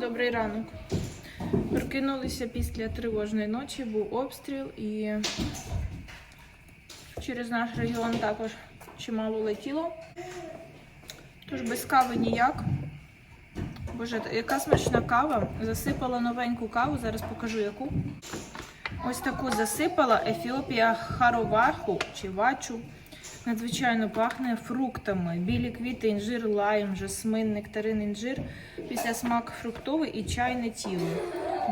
Добрий ранок. Прокинулися після тривожної ночі, був обстріл і через наш регіон також чимало летіло. Тож без кави ніяк. Боже, яка смачна кава. Засипала новеньку каву, зараз покажу яку. Ось таку засипала Ефіопія Хароваху чи вачу. Надзвичайно пахне фруктами. Білі квіти, інжир, лайм, жасмин, нектарин, інжир. Після смак фруктовий і чайне тіло.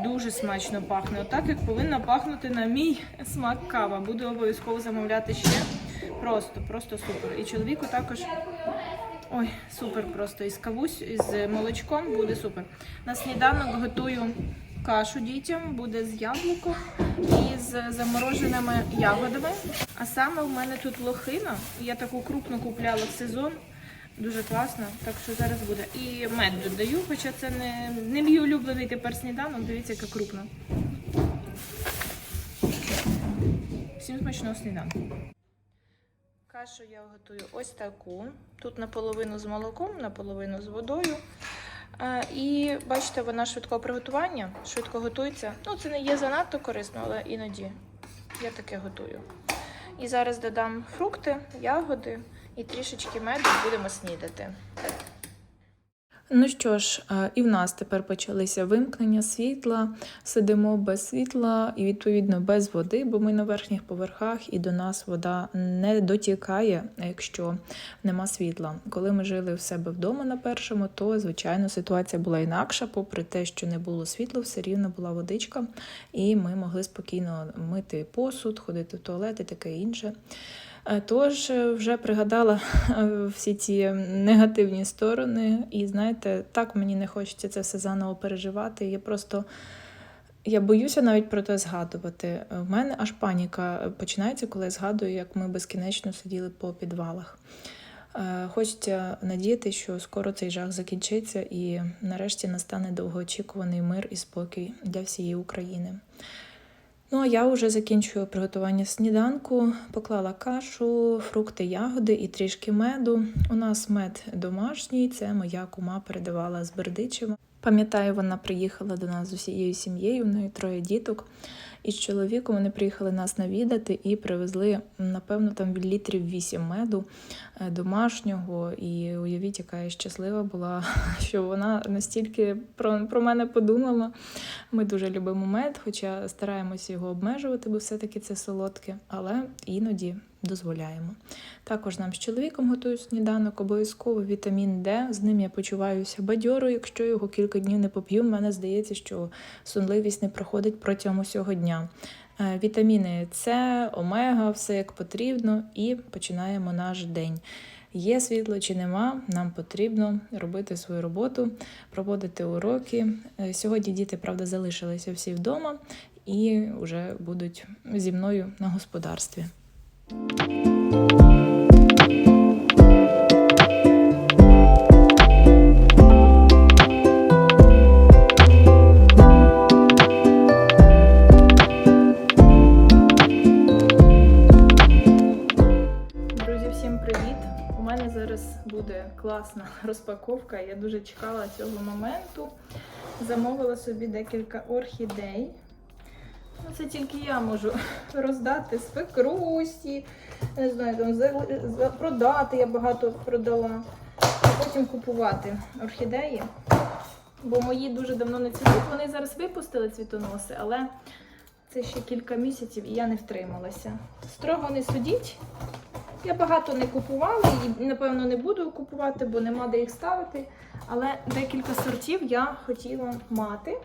Дуже смачно пахне. Отак як повинна пахнути на мій смак кава. Буду обов'язково замовляти ще. Просто, просто супер. І чоловіку також. Ой, супер просто. Із кавусь, із молочком буде супер. На сніданок готую кашу дітям, буде з яблуком і з замороженими ягодами. А саме в мене тут лохина. Я таку крупну купляла в сезон. Дуже класно, так що зараз буде. І мед додаю, хоча це не, не мій улюблений тепер сніданок. Дивіться, яка крупна. Всім смачного сніданку. Кашу я готую ось таку. Тут наполовину з молоком, наполовину з водою. Е, І бачите, вона швидкого приготування, швидко готується. Ну, це не є занадто корисно, але іноді я таке готую. І зараз додам фрукти, ягоди і трішечки меду будемо снідати. Ну що ж, е, і в нас тепер почалися вимкнення світла. Сидимо без світла і відповідно без води, бо ми на верхніх поверхах, і до нас вода не дотікає, якщо нема світла. Коли ми жили в себе вдома на першому, то звичайно ситуація була інакша. Попри те, що не було світла, все рівно була водичка, і ми могли спокійно мити посуд, ходити в туалет і таке інше. Е, Тож е, вже пригадала е, всі ці негативні сторони, і знаєте, так мені не хочеться це все заново переживати. Я просто я боюся навіть про те згадувати. В мене аж паніка починається, коли я згадую, як ми безкінечно сиділи по підвалах. Хочеться надіяти, що скоро цей жах закінчиться і нарешті настане довгоочікуваний мир і спокій для всієї України. Ну, а я вже закінчую приготування сніданку, поклала кашу, фрукти, ягоди і трішки меду. У нас мед домашній, це моя кума передавала з Бердичева. Пам'ятаю, вона приїхала до нас з усією сім'єю, в неї троє діток. І з чоловіком вони приїхали нас навідати і привезли, напевно, там літрів 8 меду е, домашнього. І уявіть, яка я щаслива була, що вона настільки про, про мене подумала. Ми дуже любимо мед, хоча стараємося його обмежувати, бо все-таки це солодке, але іноді дозволяємо. Також нам з чоловіком готують сніданок, обов'язково вітамін Д. З ним я почуваюся бадьоро. Якщо його кілька днів не поп'ю, в мене здається, що сонливість не проходить протягом усього дня. Е, Вітаміни С, омега, все як потрібно, і починаємо наш день. Є світло чи нема, нам потрібно робити свою роботу, проводити уроки. Е, Сьогодні діти, правда, залишилися всі вдома і вже будуть зі мною на господарстві. Буде класна розпаковка. Я дуже чекала цього моменту. Замовила собі декілька орхідей. Ну, це тільки я можу роздати свекрусі, не знаю, там за- продати. Я багато продала, а потім купувати орхідеї. Бо мої дуже давно не цвітуть. Вони зараз випустили цвітоноси, але це ще кілька місяців і я не втрималася. Строго не судіть. Я багато не купувала і, напевно, не буду купувати, бо нема де їх ставити. Але декілька сортів я хотіла мати.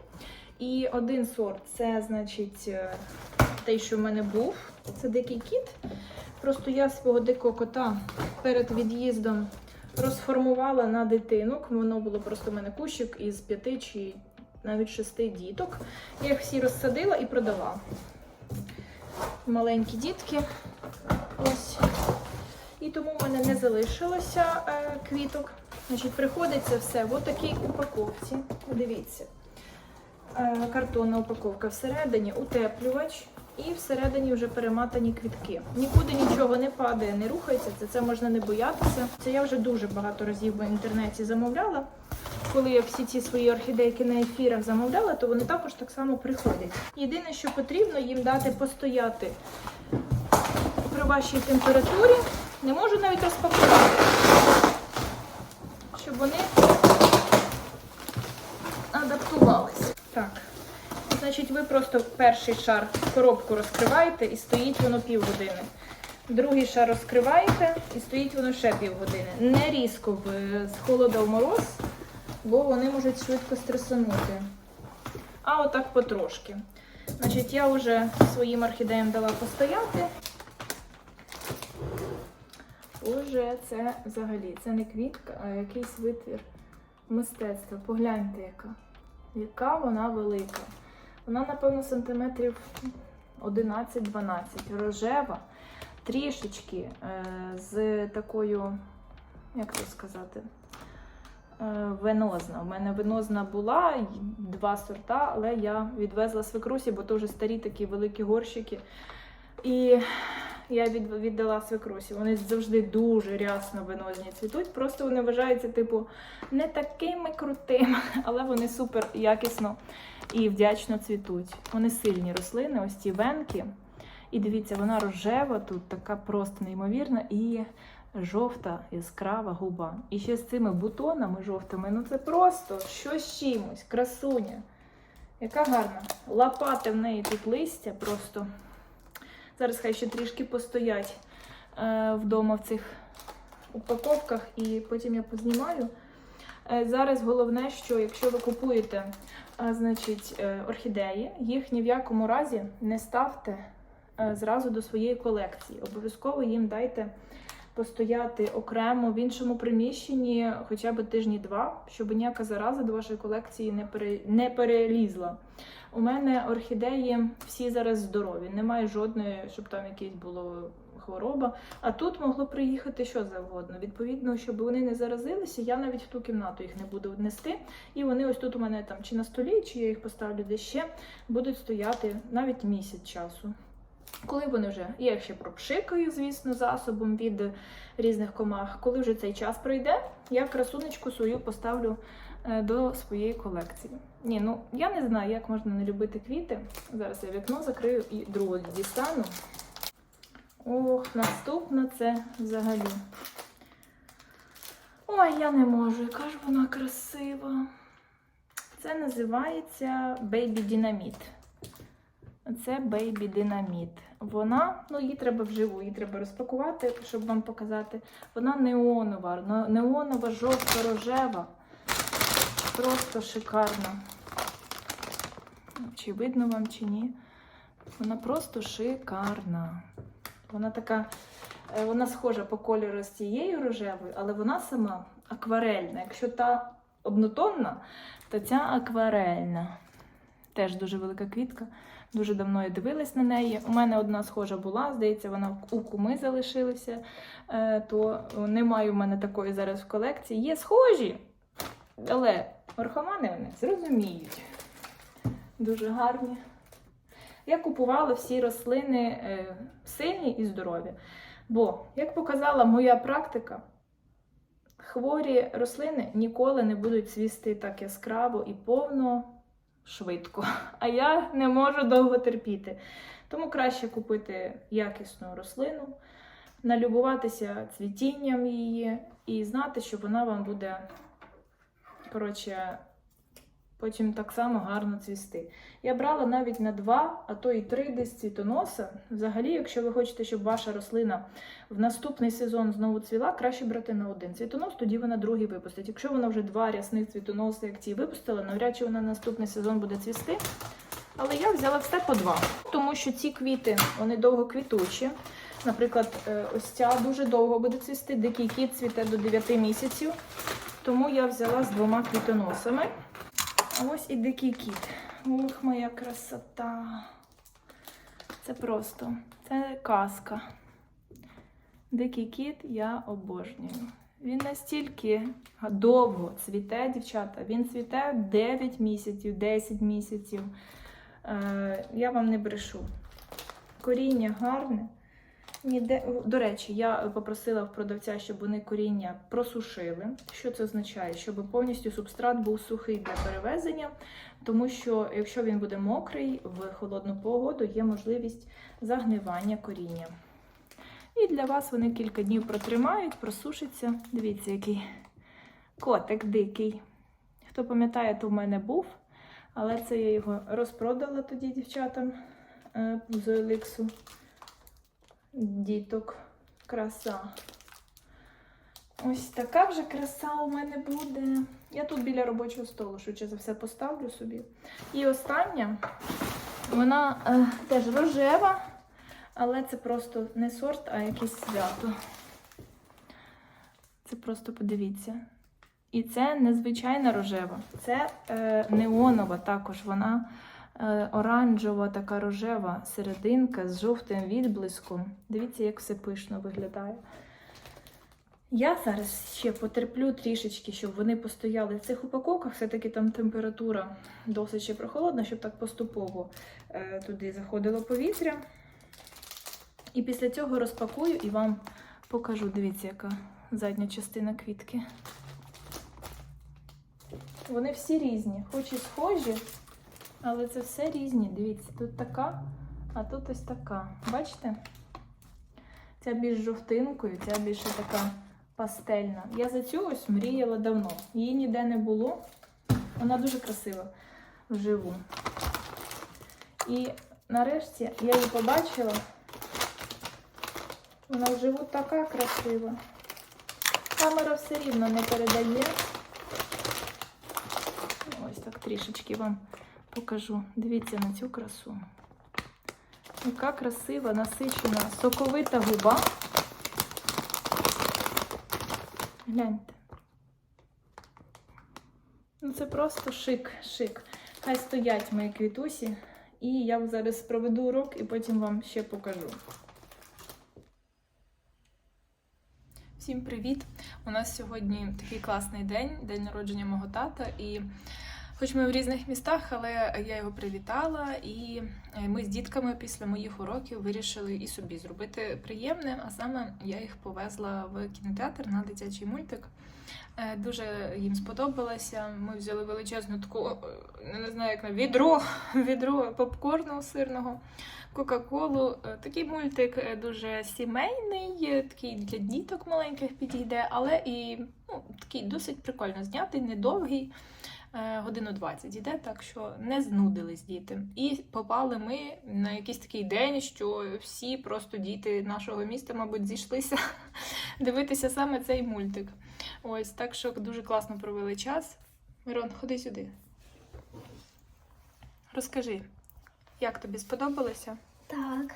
І один сорт це, значить, е, той, що в мене був. Це дикий кіт. Просто я свого дикого кота перед від'їздом розформувала на дитинок. Воно було просто в мене кущик із п'яти чи навіть шести діток. Я їх всі розсадила і продала. Маленькі дітки. Ось. І тому в мене не залишилося е, квіток. Значить, приходиться все в отакій упаковці. Дивіться. Е, картонна упаковка. Всередині утеплювач і всередині вже перематані квітки. Нікуди нічого не падає, не рухається. Це, це можна не боятися. Це я вже дуже багато разів в інтернеті замовляла. коли я всі ці свої орхідейки на ефірах замовляла, то вони також так само приходять. Єдине, що потрібно їм дати постояти при вашій температурі. Не можу навіть розпакувати, щоб вони адаптувалися. Так. Значить, ви просто перший шар коробку розкриваєте і стоїть воно півгодини. Другий шар розкриваєте і стоїть воно ще півгодини. Не різко в- з холода в мороз, бо вони можуть швидко стресанути. А отак потрошки. Значить, я вже своїм орхідеям дала постояти. Боже, це взагалі, це не квітка, а якийсь витвір мистецтва. Погляньте, яка. Яка вона велика. Вона, напевно, сантиметрів 11-12. Рожева, трішечки е, з такою, як це сказати, е, венозна. У мене венозна була, два сорта, але я відвезла свекрусі, бо вже старі такі великі горщики. І я від, віддала свекрусі. Вони завжди дуже рясно венозні цвітуть. Просто вони вважаються, типу, не такими крутими, але вони супер якісно і вдячно цвітуть. Вони сильні рослини, ось ці венки. І дивіться, вона рожева тут, така просто неймовірна і жовта яскрава губа. І ще з цими бутонами жовтими, ну це просто щось чимось, красуня. Яка гарна. Лопати в неї тут листя просто. Зараз хай ще трішки постоять е, вдома в цих упаковках, і потім я познімаю. Е, зараз головне, що якщо ви купуєте е, значить, е, орхідеї, їх ні в якому разі не ставте е, зразу до своєї колекції. Обов'язково їм дайте постояти окремо в іншому приміщенні хоча б тижні два, щоб ніяка зараза до вашої колекції не, пере... не перелізла. У мене орхідеї всі зараз здорові, немає жодної, щоб там якась була хвороба. А тут могло приїхати що завгодно. Відповідно, щоб вони не заразилися, я навіть в ту кімнату їх не буду внести. І вони ось тут у мене там чи на столі, чи я їх поставлю де ще, будуть стояти навіть місяць часу. Коли вони вже, я ще пропшикаю, звісно, засобом від різних комах. Коли вже цей час пройде, я красунечку свою поставлю е, до своєї колекції. Ні, ну я не знаю, як можна не любити квіти. Зараз я вікно закрию і другу дістану. Ох, наступна це взагалі. Ой, я не можу, яка ж вона красива. Це називається Baby Dynamite. Це Baby Dynamite. Вона, ну її треба вживу, її треба розпакувати, щоб вам показати. Вона неонова, но- неонова, жовта, рожева. Просто шикарна. Чи видно вам, чи ні? Вона просто шикарна. Вона така, е, вона схожа по кольору з цією рожевою, але вона сама акварельна. Якщо та однотонна, то ця акварельна. Теж дуже велика квітка. Дуже давно я дивилась на неї. У мене одна схожа була, здається, вона у куми залишилася. Е, То немає у мене такої зараз в колекції. Є схожі, але орхомани вони зрозуміють. Дуже гарні. Я купувала всі рослини е, сильні і здорові. Бо, як показала моя практика, хворі рослини ніколи не будуть цвісти так яскраво і повно швидко. А я не можу довго терпіти. Тому краще купити якісну рослину, налюбуватися цвітінням її і знати, що вона вам буде, коротше, потім так само гарно цвісти. Я брала навіть на два, а то і три десь цвітоноса. Взагалі, якщо ви хочете, щоб ваша рослина в наступний сезон знову цвіла, краще брати на один цвітонос, тоді вона другий випустить. Якщо вона вже два рясних цвітоноси, як ці випустила, навряд чи вона наступний сезон буде цвісти. Але я взяла все по два, тому що ці квіти вони довго квітучі. Наприклад, е, ось ця дуже довго буде цвісти, дикий кіт цвіте до 9 місяців. Тому я взяла з двома квітоносами. Ось і дикий кіт. Ох, моя красота. Це просто, це казка. Дикий кіт я обожнюю. Він настільки довго цвіте, дівчата. Він цвіте 9 місяців, 10 місяців. Е, я вам не брешу. Коріння гарне. Ніде, до речі, я попросила в продавця, щоб вони коріння просушили. Що це означає? Щоб повністю субстрат був сухий для перевезення, тому що якщо він буде мокрий в холодну погоду, є можливість загнивання коріння. І для вас вони кілька днів протримають, просушаться. Дивіться, який котик дикий. Хто пам'ятає, то в мене був, але це я його розпродала тоді дівчатам е, з Оліксу. Діток, краса. Ось така вже краса у мене буде. Я тут біля робочого столу, швидше за все, поставлю собі. І остання, вона е, теж рожева, але це просто не сорт, а якесь свято. Це просто подивіться. І це незвичайна рожева. Це е, неонова також. Вона оранжева, така рожева серединка з жовтим відблиском. Дивіться, як все пишно виглядає. Я зараз ще потерплю трішечки, щоб вони постояли в цих упаковках. Все-таки там температура досить ще прохолодна, щоб так поступово е, туди заходило повітря. І після цього розпакую і вам покажу. Дивіться, яка задня частина квітки. Вони всі різні, хоч і схожі, але це все різні. Дивіться, тут така, а тут ось така. Бачите? Ця більш жовтинкою, ця більше така пастельна. Я за цю ось мріяла давно. Її ніде не було. Вона дуже красива вживу. І нарешті я її побачила. Вона вживу така красива. Камера все рівно не передає. Ось так трішечки вам покажу. Дивіться на цю красу. Яка красива, насичена, соковита губа. Гляньте. Ну це просто шик, шик. Хай стоять мої квітусі. І я зараз проведу урок і потім вам ще покажу. Всім привіт! У нас сьогодні такий класний день, день народження мого тата. І хоч ми в різних містах, але я його привітала, і е, ми з дітками після моїх уроків вирішили і собі зробити приємне. А саме я їх повезла в кінотеатр на дитячий мультик. Е, Дуже їм сподобалося. Ми взяли величезну таку, не знаю, як на відро, відро попкорну сирного. Кока-Колу. Е, Такий мультик дуже сімейний, такий для діток маленьких підійде, але і ну, такий досить прикольно знятий, недовгий. Е, Годину 20 йде, так що не знудились діти. І попали ми на якийсь такий день, що всі просто діти нашого міста, мабуть, зійшлися дивитися саме цей мультик. Ось так що дуже класно провели час. Мирон, ходи сюди. Розкажи, як тобі сподобалося? Так.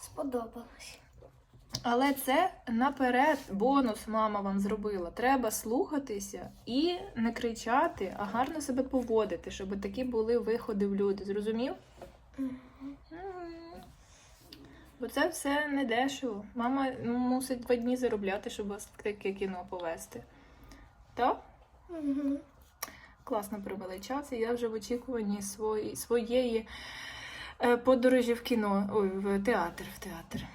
Сподобалось. Але це наперед бонус мама вам зробила. Треба слухатися і не кричати, а гарно себе поводити, щоб такі були виходи в люди. Зрозумів? Бо це все не дешево. Мама ну, мусить два дні заробляти, щоб вас таке кіно повести. Так? Угу. Класно провели час, і я вже в очікуванні свої, своєї е, подорожі в кіно, ой, в театр, в театр.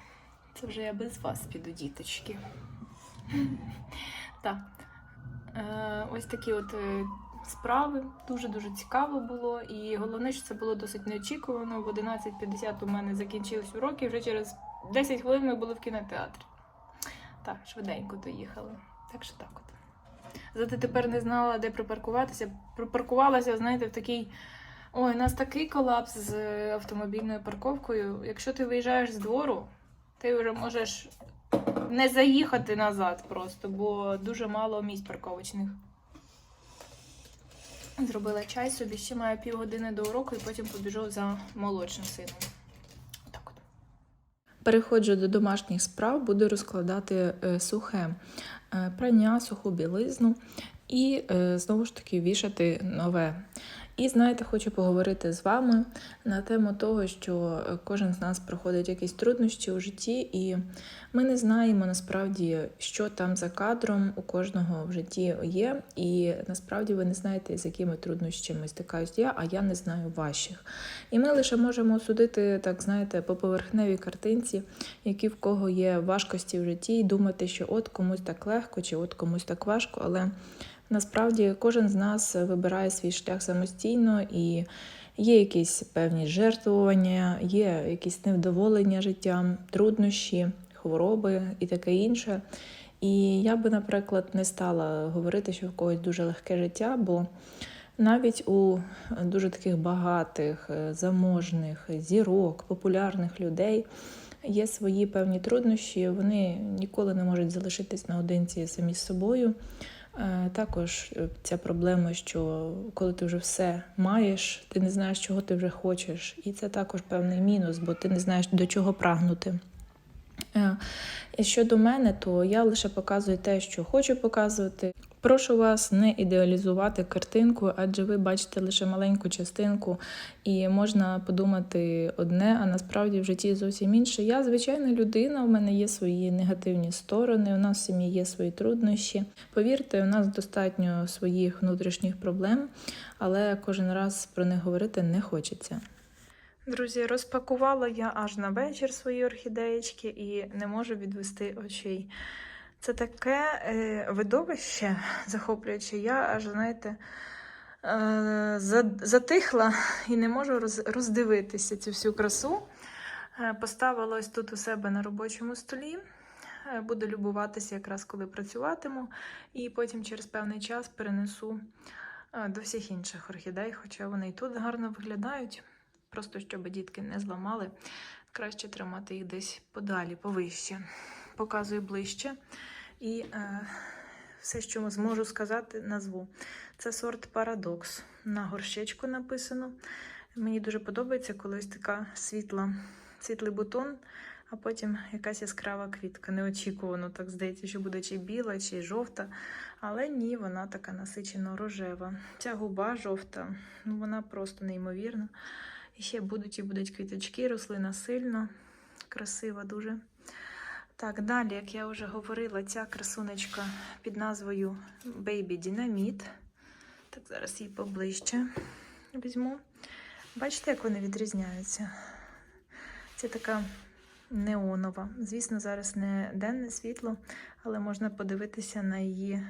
Це вже я без вас піду, діточки. Так. Е, ось такі от е, справи. Дуже-дуже цікаво було. І головне, що це було досить неочікувано. В 11.50 у мене закінчились уроки, вже через 10 хвилин ми були в кінотеатрі. Так, швиденько доїхали. Так що так от. Зате тепер не знала, де припаркуватися. Припаркувалася, знаєте, в такій. Ой, у нас такий колапс з автомобільною парковкою. Якщо ти виїжджаєш з двору, ти вже можеш не заїхати назад просто, бо дуже мало місць парковочних. Зробила чай собі, ще маю півгодини до уроку і потім побіжу за молодшим сином. Переходжу до домашніх справ, буду розкладати е, сухе е, прання, суху білизну і е, знову ж таки вішати нове. І знаєте, хочу поговорити з вами на тему того, що е, кожен з нас проходить якісь труднощі у житті, і ми не знаємо насправді, що там за кадром у кожного в житті є. І насправді ви не знаєте, з якими труднощами стикаюсь я, а я не знаю ваших. І ми лише можемо судити, так знаєте, по поверхневій картинці, які в кого є важкості в житті, і думати, що от комусь так легко, чи от комусь так важко, але. Насправді кожен з нас вибирає свій шлях самостійно і є якісь певні жертвування, є якісь невдоволення життям, труднощі, хвороби і таке інше. І я би, наприклад, не стала говорити, що в когось дуже легке життя, бо навіть у дуже таких багатих, е, заможних, зірок, популярних людей є свої певні труднощі. Вони ніколи не можуть залишитись наодинці самі з собою. Е, Також е, ця проблема, що коли ти вже все маєш, ти не знаєш, чого ти вже хочеш. І це також певний мінус, бо ти не знаєш, до чого прагнути. Е, І щодо мене, то я лише показую те, що хочу показувати. Прошу вас не ідеалізувати картинку, адже ви бачите лише маленьку частинку, і можна подумати одне, а насправді в житті зовсім інше. Я звичайна людина, у мене є свої негативні сторони, у нас в сім'ї є свої труднощі. Повірте, у нас достатньо своїх внутрішніх проблем, але кожен раз про них говорити не хочеться. Друзі, розпакувала я аж на вечір свої орхідеєчки і не можу відвести очей. Це таке е, видовище захоплююче. Я аж, знаєте, е, затихла і не можу роз- роздивитися цю всю красу. Е, Поставила ось тут у себе на робочому столі. Буду любуватися якраз коли працюватиму, і потім через певний час перенесу до всіх інших орхідей, хоча вони і тут гарно виглядають. Просто щоб дітки не зламали, краще тримати їх десь подалі, повище. Показую ближче. І е, все, що зможу сказати, назву. Це сорт Парадокс. На горщечку написано. Мені дуже подобається, коли ось така світла, світлий бутон, а потім якась яскрава квітка. Неочікувано так здається, що буде чи біла, чи жовта. Але ні, вона така насичено рожева. Ця губа жовта, ну вона просто неймовірна. І ще будуть і будуть квіточки, рослина сильно, красива дуже. Так, далі, як я вже говорила, ця красунечка під назвою Baby Dynamite. Так, зараз її поближче візьму. Бачите, як вони відрізняються? Це така неонова. Звісно, зараз не денне світло, але можна подивитися на її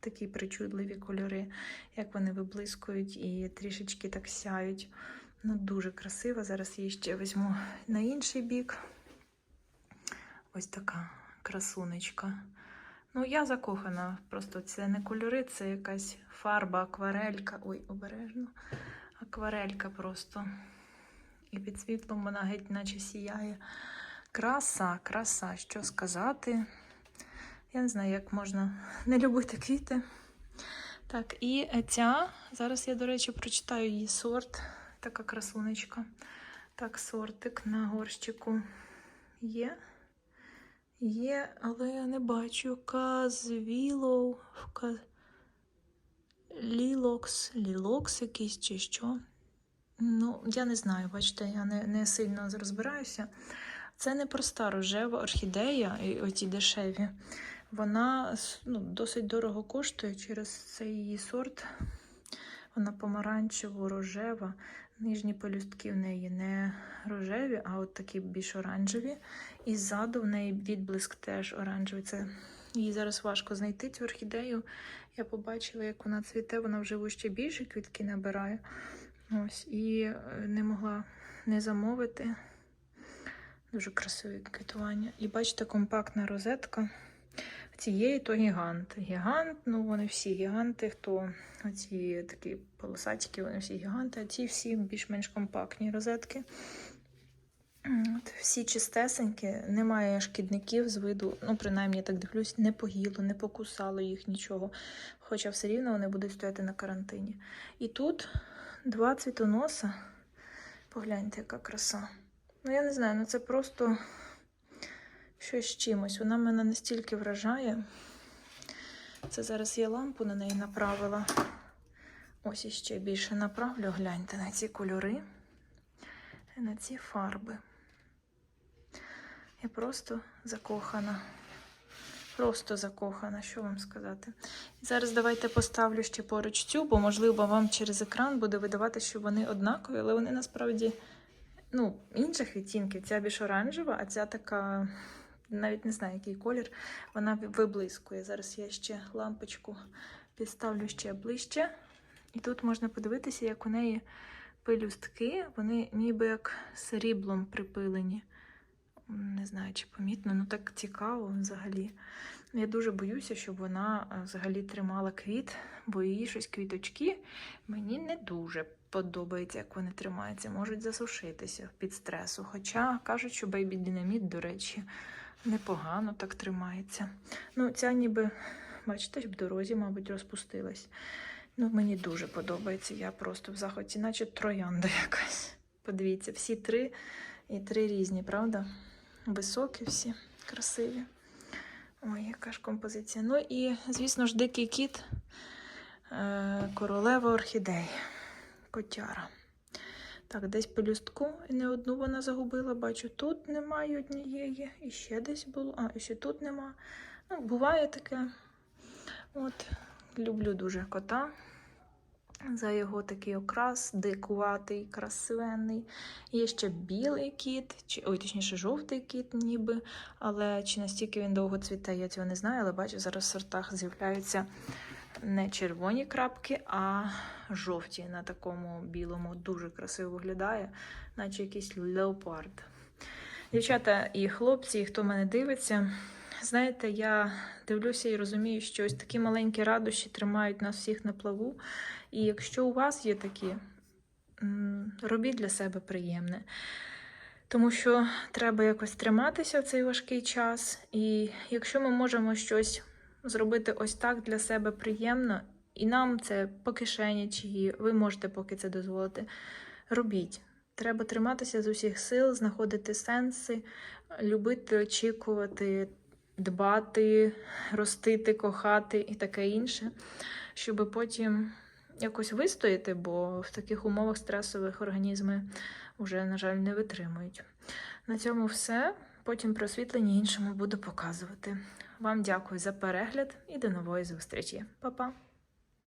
такі причудливі кольори, як вони виблискують і трішечки так сяють. Ну, дуже красива. Зараз її ще візьму на інший бік. Ось така красунечка. Ну, я закохана. Просто це не кольори, це якась фарба, акварелька. Ой, обережно. Акварелька просто. І під світлом вона геть наче сіяє. Краса, краса, що сказати. Я не знаю, як можна не любити квіти. Так, і ця, зараз я, до речі, прочитаю її сорт. Така красунечка. Так, сортик на горщику є. Є, але я не бачу. Казвілоу. Ка... Лілокс. Лілокс якийсь чи що. Ну, я не знаю, бачите, я не, не сильно розбираюся. Це не проста рожева орхідея, і оті дешеві. Вона ну, досить дорого коштує через цей її сорт. Вона помаранчево-рожева. Нижні пелюстки в неї не рожеві, а от такі більш оранжеві. І ззаду в неї відблиск теж оранжевий. Це її зараз важко знайти цю орхідею. Я побачила, як вона цвіте, вона вже ще більше квітки набирає. Ось, і е, не могла не замовити. Дуже красиве квітування. І бачите, компактна розетка. Цієї то гігант. Гігант, ну вони всі гіганти, хто оці такі полосатики, вони всі гіганти, а ці всі більш-менш компактні розетки. От, всі чистесенькі, немає шкідників з виду, ну, принаймні, я так дивлюсь, не погіло, не покусало їх нічого. Хоча все рівно вони будуть стояти на карантині. І тут два цвітоноса. Погляньте, яка краса. Ну, я не знаю, ну це просто щось з чимось. Вона мене настільки вражає. Це зараз я лампу на неї направила. Ось іще більше направлю, гляньте на ці кольори, і на ці фарби. Я просто закохана. Просто закохана, що вам сказати. І Зараз давайте поставлю ще поруч цю, бо, можливо, вам через екран буде видавати, що вони однакові, але вони насправді ну, інших відтінків. Ця більш оранжева, а ця така, навіть не знаю, який колір, вона виблискує. Зараз я ще лампочку підставлю ще ближче. І тут можна подивитися, як у неї пелюстки, вони ніби як сріблом припилені. Не знаю, чи помітно, ну так цікаво взагалі. Я дуже боюся, щоб вона е, взагалі тримала квіт, бо її щось квіточки мені не дуже подобається, як вони тримаються. Можуть засушитися під стресу. Хоча кажуть, що Baby Dynamite, до речі, непогано так тримається. Ну, ця ніби, бачите, в дорозі, мабуть, розпустилась. Ну, мені дуже подобається. Я просто в захваті, наче троянда якась. Подивіться, всі три і три різні, правда? Високі всі, красиві. Ой, яка ж композиція. Ну і, звісно ж, дикий кіт, е, королева орхідей, котяра. Так, десь пелюстку і не одну вона загубила. Бачу, тут немає однієї, і ще десь було, а, і ще тут нема. Ну, буває таке. От, люблю дуже кота. За його такий окрас, дикуватий, красивенний. Є ще білий кіт, чи, ой, точніше, жовтий кіт, ніби. Але чи настільки він довго цвіте, я цього не знаю. Але бачу, зараз в сортах з'являються не червоні крапки, а жовті на такому білому. Дуже красиво виглядає, наче якийсь леопард. Дівчата і хлопці, і хто мене дивиться, знаєте, я дивлюся і розумію, що ось такі маленькі радощі тримають нас всіх на плаву. І якщо у вас є такі, робіть для себе приємне. Тому що треба якось триматися в цей важкий час. І якщо ми можемо щось зробити ось так для себе приємно, і нам це по кишені, чи ви можете поки це дозволити, робіть. Треба триматися з усіх сил, знаходити сенси, любити, очікувати, дбати, ростити, кохати і таке інше, щоб потім якось вистояти, бо в таких умовах стресових організми вже, на жаль, не витримують. На цьому все. Потім про освітлення іншому буду показувати. Вам дякую за перегляд і до нової зустрічі. Па-па!